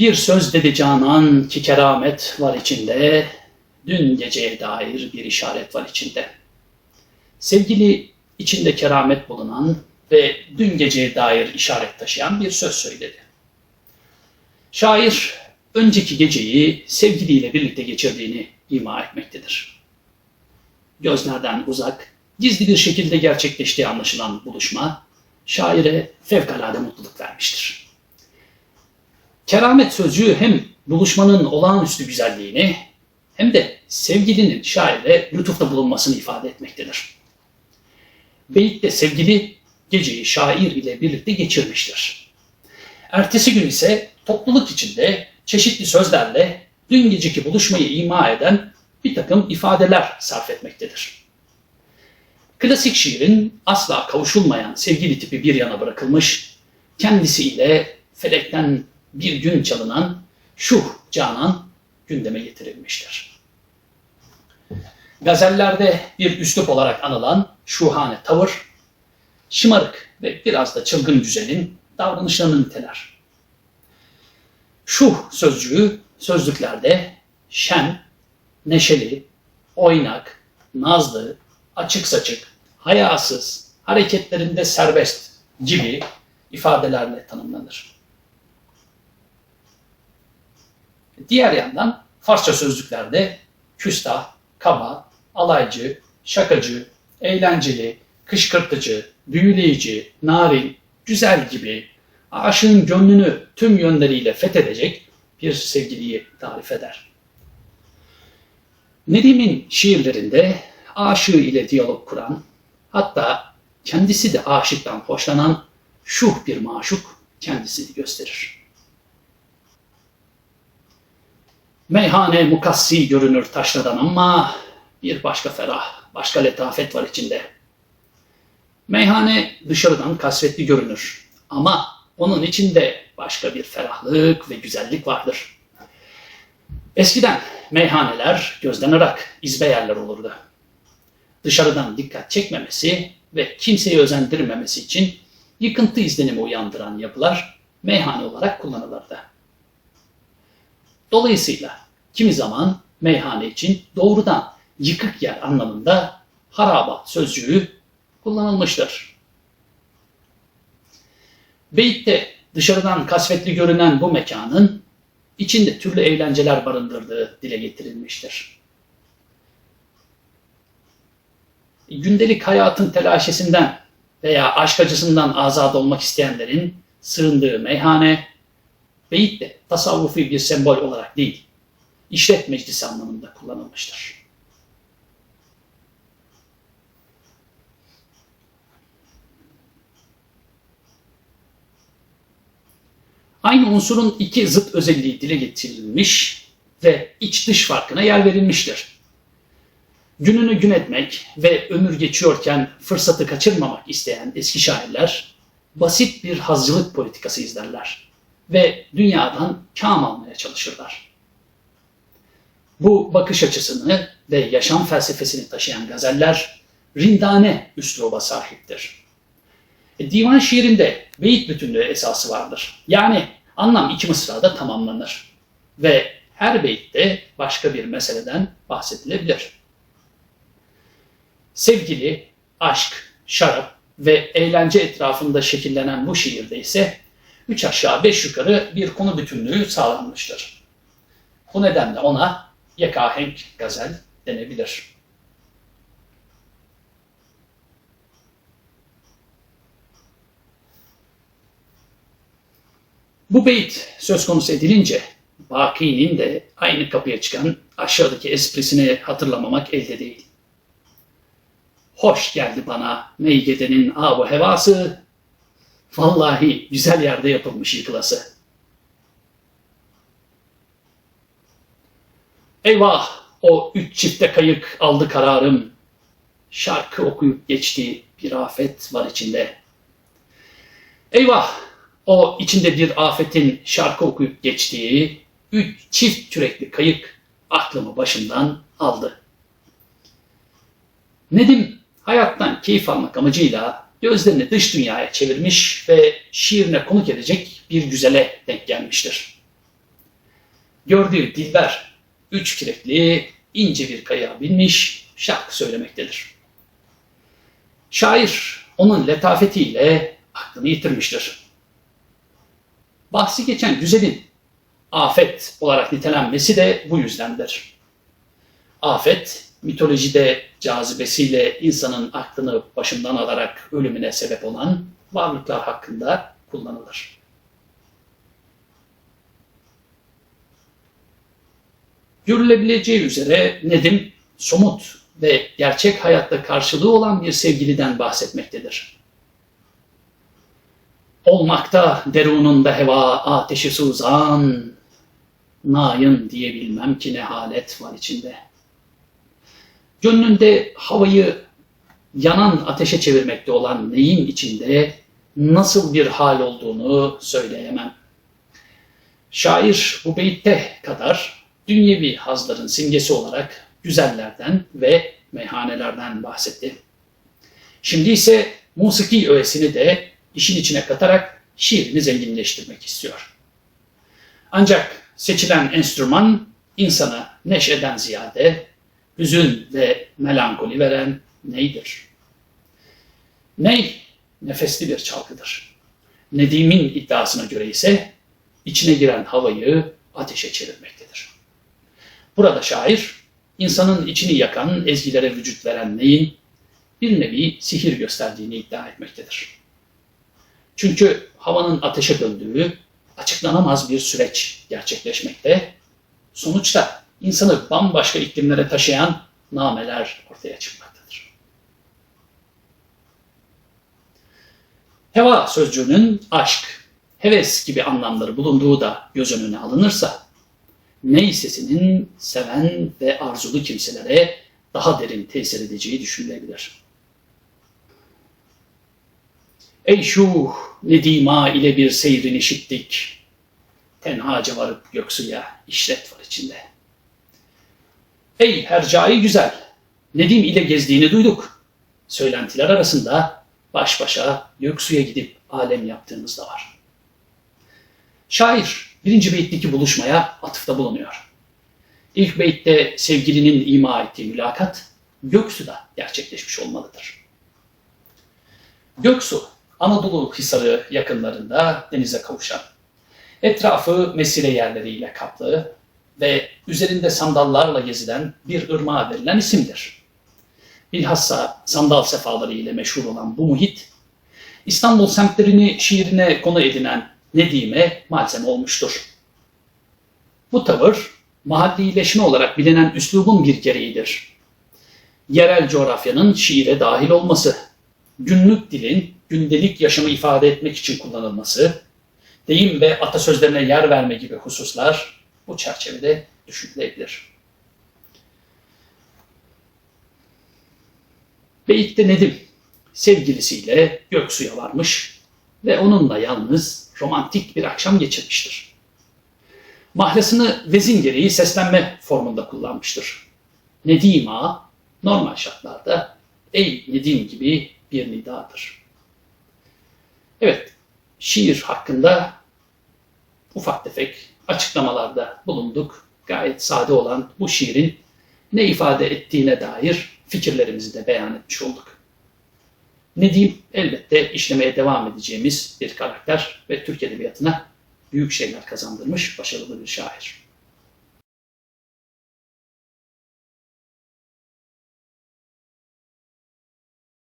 Bir söz dedi Canan ki keramet var içinde, dün geceye dair bir işaret var içinde. Sevgili içinde keramet bulunan ve dün geceye dair işaret taşıyan bir söz söyledi. Şair önceki geceyi sevgiliyle birlikte geçirdiğini ima etmektedir. Gözlerden uzak, gizli bir şekilde gerçekleştiği anlaşılan buluşma, şaire fevkalade mutluluk vermiştir. Keramet sözcüğü hem buluşmanın olağanüstü güzelliğini hem de sevgilinin şaire lütufta bulunmasını ifade etmektedir. Beyit'te sevgili geceyi şair ile birlikte geçirmiştir. Ertesi gün ise topluluk içinde çeşitli sözlerle dün geceki buluşmayı ima eden bir takım ifadeler sarf etmektedir. Klasik şiirin asla kavuşulmayan sevgili tipi bir yana bırakılmış, kendisiyle felekten bir gün çalınan şuh canan gündeme getirilmiştir. Gazellerde bir üslup olarak anılan şuhane tavır, şımarık ve biraz da çılgın güzelin davranışlarını niteler. Şuh sözcüğü sözlüklerde şen, neşeli, oynak, nazlı, açık saçık, hayasız, hareketlerinde serbest gibi ifadelerle tanımlanır. Diğer yandan Farsça sözlüklerde küstah, kaba, alaycı, şakacı, eğlenceli, kışkırtıcı, büyüleyici, narin, güzel gibi aşığın gönlünü tüm yönleriyle fethedecek bir sevgiliyi tarif eder. Nedim'in şiirlerinde aşığı ile diyalog kuran, hatta kendisi de aşıktan hoşlanan şuh bir maşuk kendisini gösterir. Meyhane mukassi görünür taşradan ama bir başka ferah, başka letafet var içinde. Meyhane dışarıdan kasvetli görünür ama onun içinde başka bir ferahlık ve güzellik vardır. Eskiden meyhaneler gözden ırak, izbe yerler olurdu. Dışarıdan dikkat çekmemesi ve kimseyi özendirmemesi için yıkıntı izlenimi uyandıran yapılar meyhane olarak kullanılırdı. Dolayısıyla kimi zaman meyhane için doğrudan yıkık yer anlamında harabat sözcüğü kullanılmıştır. Beyit'te dışarıdan kasvetli görünen bu mekanın içinde türlü eğlenceler barındırdığı dile getirilmiştir. Gündelik hayatın telaşesinden veya aşk acısından azad olmak isteyenlerin sığındığı meyhane, beyit de tasavvufi bir sembol olarak değil, işlet meclisi anlamında kullanılmıştır. Aynı unsurun iki zıt özelliği dile getirilmiş ve iç dış farkına yer verilmiştir. Gününü gün etmek ve ömür geçiyorken fırsatı kaçırmamak isteyen eski şairler basit bir hazcılık politikası izlerler ve dünyadan kam almaya çalışırlar. Bu bakış açısını ve yaşam felsefesini taşıyan gazeller rindane üsluba sahiptir. E, divan şiirinde beyit bütünlüğü esası vardır. Yani anlam iki mısrada tamamlanır. Ve her beyitte başka bir meseleden bahsedilebilir. Sevgili, aşk, şarap ve eğlence etrafında şekillenen bu şiirde ise üç aşağı beş yukarı bir konu bütünlüğü sağlanmıştır. Bu nedenle ona yekahenk gazel denebilir. Bu beyt söz konusu edilince Baki'nin de aynı kapıya çıkan aşağıdaki esprisini hatırlamamak elde değil. Hoş geldi bana Meygede'nin abu hevası, vallahi güzel yerde yapılmış yıkılası. Eyvah o üç çifte kayık aldı kararım, şarkı okuyup geçti bir afet var içinde. Eyvah o içinde bir afetin şarkı okuyup geçtiği üç çift kürekli kayık aklımı başımdan aldı. Nedim hayattan keyif almak amacıyla gözlerini dış dünyaya çevirmiş ve şiirine konuk edecek bir güzele denk gelmiştir. gördüğü Dilber üç kirekli ince bir kayaya binmiş şarkı söylemektedir. Şair onun letafetiyle aklını yitirmiştir. Bahsi geçen güzelin afet olarak nitelenmesi de bu yüzdendir. Afet, mitolojide cazibesiyle insanın aklını başından alarak ölümüne sebep olan varlıklar hakkında kullanılır. Görülebileceği üzere Nedim, somut ve gerçek hayatta karşılığı olan bir sevgiliden bahsetmektedir. Olmakta derununda heva ateşi suzan, nayin diyebilmem ki ne halet var içinde. Gönlünde havayı yanan ateşe çevirmekte olan neyin içinde nasıl bir hal olduğunu söyleyemem. Şair bu beytte kadar dünyevi hazların simgesi olarak güzellerden ve meyhanelerden bahsetti. Şimdi ise musiki öğesini de işin içine katarak şiirini zenginleştirmek istiyor. Ancak seçilen enstrüman insana neşeden ziyade hüzün ve melankoli veren neydir? Ney nefesli bir çalgıdır. Nedim'in iddiasına göre ise içine giren havayı ateşe çevirmektedir. Burada şair insanın içini yakan ezgilere vücut veren neyin bir nevi sihir gösterdiğini iddia etmektedir. Çünkü havanın ateşe döndüğü açıklanamaz bir süreç gerçekleşmekte. Sonuçta insanı bambaşka iklimlere taşıyan nameler ortaya çıkmaktadır. Heva sözcüğünün aşk, heves gibi anlamları bulunduğu da göz önüne alınırsa, ney sesinin seven ve arzulu kimselere daha derin tesir edeceği düşünülebilir. Ey şuh, nedima ile bir seyrin işittik. Tenhaca varıp göksuya işlet var içinde. Ey hercai güzel, Nedim ile gezdiğini duyduk. Söylentiler arasında baş başa göksuya gidip alem yaptığınız da var. Şair birinci beytteki buluşmaya atıfta bulunuyor. İlk beytte sevgilinin ima ettiği mülakat Göksu'da gerçekleşmiş olmalıdır. Göksu, Anadolu Hisarı yakınlarında denize kavuşan, etrafı mesire yerleriyle kaplı ve üzerinde sandallarla gezilen bir ırmağa verilen isimdir. Bilhassa sandal sefaları ile meşhur olan bu muhit, İstanbul semtlerini şiirine konu edinen Nedim'e malzeme olmuştur. Bu tavır, mahallileşme olarak bilinen üslubun bir gereğidir. Yerel coğrafyanın şiire dahil olması, günlük dilin gündelik yaşamı ifade etmek için kullanılması, deyim ve atasözlerine yer verme gibi hususlar bu çerçevede düşünülebilir. Beyit'te Nedim sevgilisiyle Göksu'ya varmış ve onunla yalnız romantik bir akşam geçirmiştir. Mahlasını vezin gereği seslenme formunda kullanmıştır. Nedim ağa normal şartlarda ey Nedim gibi bir nidadır. Evet, şiir hakkında ufak tefek açıklamalarda bulunduk. Gayet sade olan bu şiirin ne ifade ettiğine dair fikirlerimizi de beyan etmiş olduk. Nedim elbette işlemeye devam edeceğimiz bir karakter ve Türk Edebiyatı'na büyük şeyler kazandırmış başarılı bir şair.